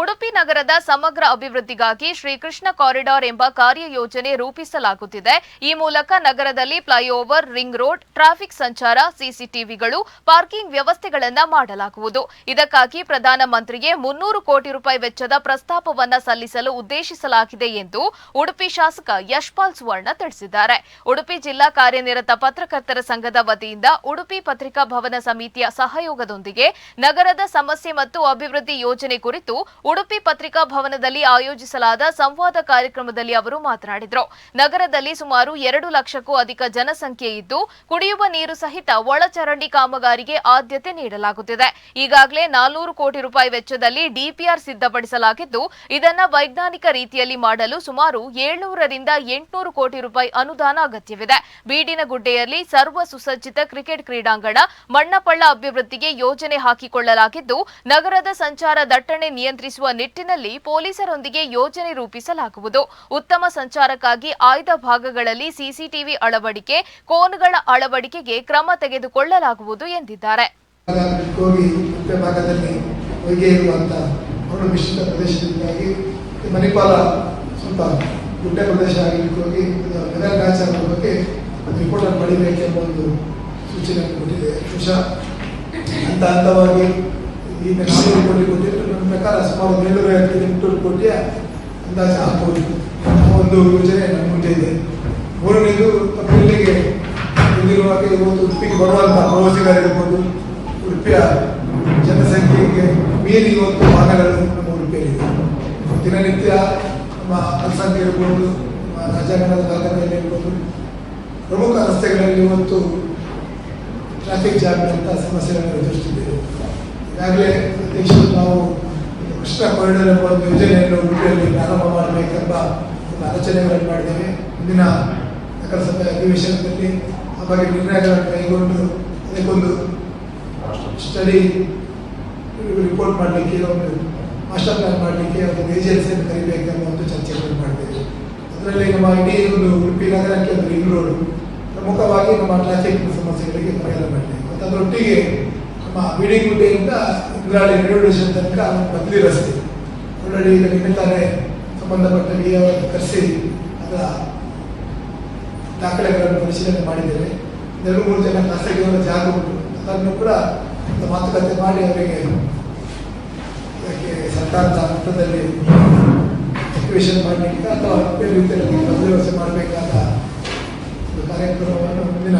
ಉಡುಪಿ ನಗರದ ಸಮಗ್ರ ಅಭಿವೃದ್ಧಿಗಾಗಿ ಶ್ರೀಕೃಷ್ಣ ಕಾರಿಡಾರ್ ಎಂಬ ಕಾರ್ಯಯೋಜನೆ ರೂಪಿಸಲಾಗುತ್ತಿದೆ. ಈ ಮೂಲಕ ನಗರದಲ್ಲಿ ಫ್ಲೈಓವರ್, ರಿಂಗ್ ರೋಡ್, ಟ್ರಾಫಿಕ್ ಸಂಚಾರ, ಸಿಸಿಟಿವಿಗಳು, ಪಾರ್ಕಿಂಗ್ ವ್ಯವಸ್ಥೆಗಳನ್ನು ಮಾಡಲಾಗುವುದು. ಇದಕ್ಕಾಗಿ ಪ್ರಧಾನಮಂತ್ರಿಗೆ ಮುನ್ನೂರು ಕೋಟಿ ರೂಪಾಯಿ ವೆಚ್ಚದ ಪ್ರಸ್ತಾಪವನ್ನು ಸಲ್ಲಿಸಲು ಉದ್ದೇಶಿಸಲಾಗಿದೆ ಎಂದು ಉಡುಪಿ ಶಾಸಕ ಯಶ್ಪಾಲ್ ಸುವರ್ಣ ತಿಳಿಸಿದ್ದಾರೆ. ಉಡುಪಿ ಜಿಲ್ಲಾ ಕಾರ್ಯನಿರತ ಪತ್ರಕರ್ತರ ಸಂಘದ ವತಿಯಿಂದ ಉಡುಪಿ ಪತ್ರಿಕಾ ಭವನ ಸಮಿತಿಯ ಸಹಯೋಗದೊಂದಿಗೆ ನಗರದ ಸಮಸ್ಯೆ ಮತ್ತು ಅಭಿವೃದ್ಧಿ ಯೋಜನೆ ಕುರಿತು ಉಡುಪಿ ಪತ್ರಿಕಾ ಭವನದಲ್ಲಿ ಆಯೋಜಿಸಲಾದ ಸಂವಾದ ಕಾರ್ಯಕ್ರಮದಲ್ಲಿ ಅವರು ಮಾತನಾಡಿದರು. ನಗರದಲ್ಲಿ ಸುಮಾರು ಎರಡು ಲಕ್ಷಕ್ಕೂ ಅಧಿಕ ಜನಸಂಖ್ಯೆ ಇದ್ದು, ಕುಡಿಯುವ ನೀರು ಸಹಿತ ಒಳಚರಂಡಿ ಕಾಮಗಾರಿಗೆ ಆದ್ಯತೆ ನೀಡಲಾಗುತ್ತಿದೆ. ಈಗಾಗಲೇ ನಾಲ್ನೂರು ಕೋಟಿ ರೂಪಾಯಿ ವೆಚ್ಚದಲ್ಲಿ ಡಿಪಿಆರ್ ಸಿದ್ಧಪಡಿಸಲಾಗಿದ್ದು, ಇದನ್ನ ವೈಜ್ಞಾನಿಕ ರೀತಿಯಲ್ಲಿ ಮಾಡಲು ಸುಮಾರು ಏಳ್ನೂರರಿಂದ ಎಂಟುನೂರು ಕೋಟಿ ರೂಪಾಯಿ ಅನುದಾನ ಅಗತ್ಯವಿದೆ. ಬೀಡಿನಗುಡ್ಡೆಯಲ್ಲಿ ಸರ್ವ ಸುಸಜ್ಜಿತ ಕ್ರಿಕೆಟ್ ಕ್ರೀಡಾಂಗಣ, ಮಣ್ಣಪಳ್ಳ ಅಭಿವೃದ್ಧಿಗೆ ಯೋಜನೆ ಹಾಕಿಕೊಳ್ಳಲಾಗಿದ್ದು, ನಗರದ ಸಂಚಾರ ದಟ್ಟಣೆ ನಿಯಂತ್ರಿಸುವ ನಿಟ್ಟಿನಲ್ಲಿ ಪೊಲೀಸರೊಂದಿಗೆ ಯೋಜನೆ ರೂಪಿಸಲಾಗುವುದು. ಉತ್ತಮ ಸಂಚಾರಕ್ಕಾಗಿ ಆಯ್ದ ಭಾಗಗಳಲ್ಲಿ ಸಿಸಿಟಿವಿ ಅಳವಡಿಕೆ, ಕೋನ್ಗಳ ಅಳವಡಿಕೆಗೆ ಕ್ರಮ ತೆಗೆದುಕೊಳ್ಳಲಾಗುವುದು ಎಂದಿದ್ದಾರೆ. ಗುಡ್ಡ ಪ್ರದೇಶ ಆಗಿದ್ದಕ್ಕೆ ಹೋಗಿ ಮ್ಯಾಚರ್ ಬಗ್ಗೆ ರಿಪೋರ್ಟನ್ನು ಪಡಿಬೇಕೆಂಬ ಒಂದು ಸೂಚನೆ ಕೊಟ್ಟಿದೆ. ಹುಷಾ ಹಂತ ಹಂತವಾಗಿ ಈಗ ನಾನ್ನೂರು ಕೋಟಿ ಕೊಟ್ಟಿದ್ದು ಪ್ರಕಾರ ಸುಮಾರು ಏಳ್ನೂರ ಎಂಟುನೂರು ಕೋಟಿಯ ಅಂದಾಜು ಆಗ್ಬೋದು. ಒಂದು ಯೋಜನೆ ನಮ್ಮ ಮುಂದೆ ಇದೆ. ಮೂರನೇದು ಇಲ್ಲಿಗೆ ಇಲ್ಲಿರುವಾಗ ಇವತ್ತು ಉಡುಪಿಗೆ ಬರುವಂಥ ಪ್ರವಾಸಿಗರಿರ್ಬೋದು ಉಡುಪಿಯ ಜನಸಂಖ್ಯೆಗೆ ಮೀರಿ ಇವತ್ತು ವಾಹನಗಳು ನಮ್ಮ ಉಡುಪಿಯಲ್ಲಿದೆ ದಿನನಿತ್ಯ ನಮ್ಮ ಅಲ್ಸಂಖ್ಯೆ ಇರ್ಬೋದು, ನಮ್ಮ ರಾಜಾಂಗಣದ ಭಾಗದಲ್ಲಿ ಇರ್ಬೋದು. ಪ್ರಮುಖ ರಸ್ತೆಗಳಲ್ಲಿ ಇವತ್ತು ಟ್ರಾಫಿಕ್ ಜಾಮ್ ಅಂತ ಸಮಸ್ಯೆಗಳನ್ನು ಎದುರಿಸುತ್ತಿದ್ದೇವೆ ಈಗಾಗಲೇ ಅಧ್ಯಕ್ಷರು ನಾವು ಕೃಷ್ಣ ಕಾರಿಡಾರ್ ಎಂಬ ಒಂದು ಯೋಜನೆಯನ್ನು ಉಡುಪಿಯಲ್ಲಿ ಪ್ರಾರಂಭ ಮಾಡಬೇಕೆಂಬ ಒಂದು ಆಲೋಚನೆಗಳನ್ನು ಮಾಡಿದ್ದೇವೆ. ಮುಂದಿನ ನಗರಸಭೆ ಅಧಿವೇಶನದಲ್ಲಿ ಆ ಬಗ್ಗೆ ನಿರ್ಣಯಗಳನ್ನು ಕೈಗೊಂಡು ಅದಕ್ಕೊಂದು ಸ್ಟಡಿ ರಿಪೋರ್ಟ್ ಮಾಡಲಿಕ್ಕೆ ಒಂದು ಮಾಸ್ಟರ್ ಪ್ಲಾನ್ ಮಾಡಲಿಕ್ಕೆ ಒಂದು ಏಜೆನ್ಸಿಯನ್ನು ಕರಿಬೇಕೆಂಬ ಒಂದು ಚರ್ಚೆಗಳನ್ನು ಮಾಡಿದ್ದೇವೆ. ಅದರಲ್ಲಿ ನಮ್ಮ ಇಡೀ ಒಂದು ಉಡುಪಿ ನಗರಕ್ಕೆ ಒಂದು ರಿಂಗ್ ರೋಡ್ ಪ್ರಮುಖವಾಗಿ ನಮ್ಮ ಟ್ರಾಫಿಕ್ ಸಮಸ್ಯೆಗಳಿಗೆ ಪರಿಹಾರ ಮಾಡಿದೆ ಮತ್ತು ಅದರೊಟ್ಟಿಗೆ ನಮ್ಮ ಬಿಡಿಗುಡ್ಡೆಯಿಂದ ಇಂದ್ರಾಳಿ ರೈಲ್ವೆ ಸ್ಟೇಷನ್ ತನಕ ಬದಲಿ ರಸ್ತೆ. ಆಲ್ರೆಡಿ ಈಗ ನಿನ್ನೆ ಸಂಬಂಧಪಟ್ಟ ಡಿ ಅವರನ್ನು ಕರೆಸಿ ಅದರ ದಾಖಲೆಗಳನ್ನು ಪರಿಶೀಲನೆ ಮಾಡಿದ್ದೇವೆ. ಎರಡು ಮೂರು ಜನ ಖಾಸಗಿಯವರ ಜಾಗ ಉಂಟು. ಅದನ್ನು ಕೂಡ ಮಾತುಕತೆ ಮಾಡಿ ಅವರಿಗೆ ಇದಕ್ಕೆ ಸರ್ಕಾರದ ಹಂತದಲ್ಲಿ ಅಕ್ಟಿವೇಶನ್ ಮಾಡಲಿಕ್ಕೆ ಅಥವಾ ಬೇರೆ ರೀತಿಯಲ್ಲಿ ವ್ಯವಸ್ಥೆ ಮಾಡಬೇಕಾದ ಕಾರ್ಯಕ್ರಮವನ್ನು ಮುಂದಿನ